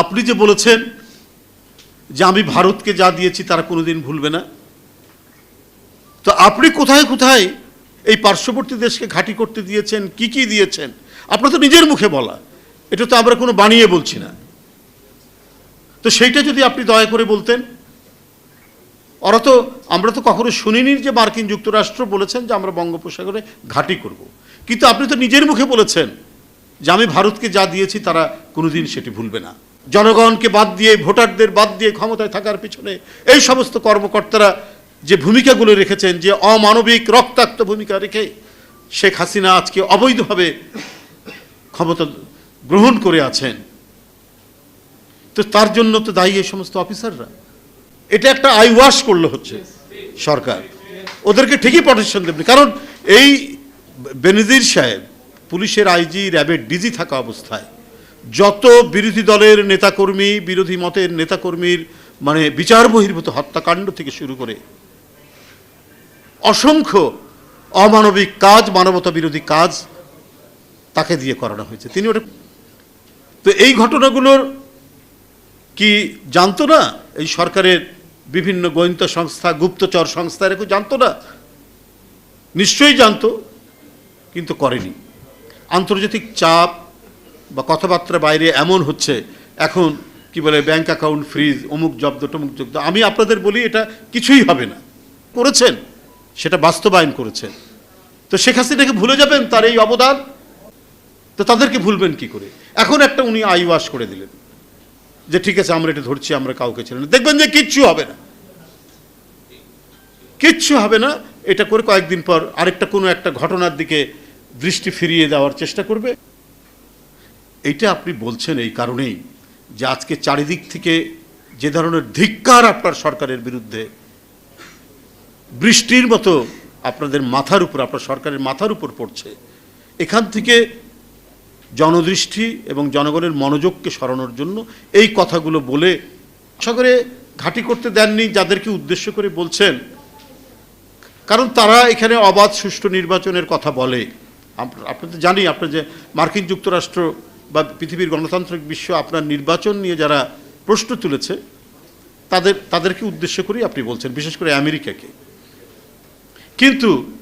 আপনি যে বলেছেন যে আমি ভারতকে যা দিয়েছি তারা কোনোদিন ভুলবে না, তো আপনি কোথায় কোথায় এই পার্শ্ববর্তী দেশকে ঘাঁটি করতে দিয়েছেন, কি কি দিয়েছেন? আপনার তো নিজের মুখে বলা, এটা তো আমরা কোনো বানিয়ে বলছি না। তো সেইটা যদি আপনি দয়া করে বলতেন, ওরা তো, আমরা তো কখনো শুনিনি যে মার্কিন যুক্তরাষ্ট্র বলেছেন যে আমরা বঙ্গোপসাগরে ঘাঁটি করব। কিন্তু আপনি তো নিজের মুখে বলেছেন যে আমি ভারতকে যা দিয়েছি তারা কোনোদিন সেটি ভুলবে না। জনগণকে বাদ দিয়ে, ভোটারদের বাদ দিয়ে ক্ষমতায় থাকার পিছনে এই সমস্ত কর্মকর্তারা যে ভূমিকাগুলো রেখেছেন, যে অমানবিক রক্তাক্ত ভূমিকা রেখে শেখ হাসিনা আজকে অবৈধভাবে ক্ষমতা গ্রহণ করে আছেন। তো তার জন্য তো দায়ী এই সমস্ত অফিসাররা। এটা একটা আই ওয়াশ করলে হচ্ছে সরকার। ওদেরকে ঠিকই প্রটেকশন দেবেন কারণ এই বেনজির সাহেব পুলিশের আইজি, র্যাবের ডিজি থাকা অবস্থায় যত বিরোধী দলের নেতাকর্মী, বিরোধী মতের নেতাকর্মীর মানে বিচার বহির্ভূত হত্যাকাণ্ড থেকে শুরু করে অসংখ্য অমানবিক কাজ, মানবতা বিরোধী কাজ তাকে দিয়ে করানো হয়েছে। তিনি ওটা তো এই ঘটনাগুলোর কি জানতো না? এই সরকারের বিভিন্ন গোয়েন্দা সংস্থা, গুপ্তচর সংস্থা এরকম জানতো না? নিশ্চয়ই জানতো, কিন্তু করেনি। আন্তর্জাতিক চাপ বা কথাবার্তা বাইরে এমন হচ্ছে, এখন কি বলে ব্যাংক অ্যাকাউন্ট ফ্রিজ অমুক জব্দ টমুক জব্দ, আমি আপনাদের বলি এটা কিছুই হবে না। করেছেন, সেটা বাস্তবায়ন করেছেন। তো শেখ হাসিনাকে ভুলে যাবেন তার এই অবদান? তো তাদেরকে ভুলবেন কি করে? এখন একটা উনি আইওয়াশ করে দিলেন, যে ঠিক আছে, আমরা এটা ধরছি, আমরা কাউকে ছেড়ে না। দেখবেন যে কিচ্ছু হবে না। কিচ্ছু হবে না, এটা করে কয়েকদিন পর আরেকটা কোনো একটা ঘটনার দিকে দৃষ্টি ফিরিয়ে দেওয়ার চেষ্টা করবে। এইটা আপনি বলছেন এই কারণেই যে আজকে চারিদিক থেকে যে ধরনের ধিক্কার আপনার সরকারের বিরুদ্ধে, বৃষ্টির মতো আপনাদের মাথার উপর, আপনার সরকারের মাথার উপর পড়ছে, এখান থেকে জনদৃষ্টি এবং জনগণের মনোযোগকে সরানোর জন্য এই কথাগুলো বলে আশা করে ঘাঁটি করতে দেননি যাদেরকে উদ্দেশ্য করে বলছেন। কারণ তারা এখানে অবাধ সুষ্ঠু নির্বাচনের কথা বলে। আপ- আপনি তো জানি আপনার যে মার্কিন যুক্তরাষ্ট্র বা পৃথিবীর গণতান্ত্রিক বিশ্ব আপনার নির্বাচন নিয়ে যারা প্রশ্ন তুলেছে, তাদের, তাদেরকে উদ্দেশ্য করেই আপনি বলছেন, বিশেষ করে আমেরিকাকে। কিন্তু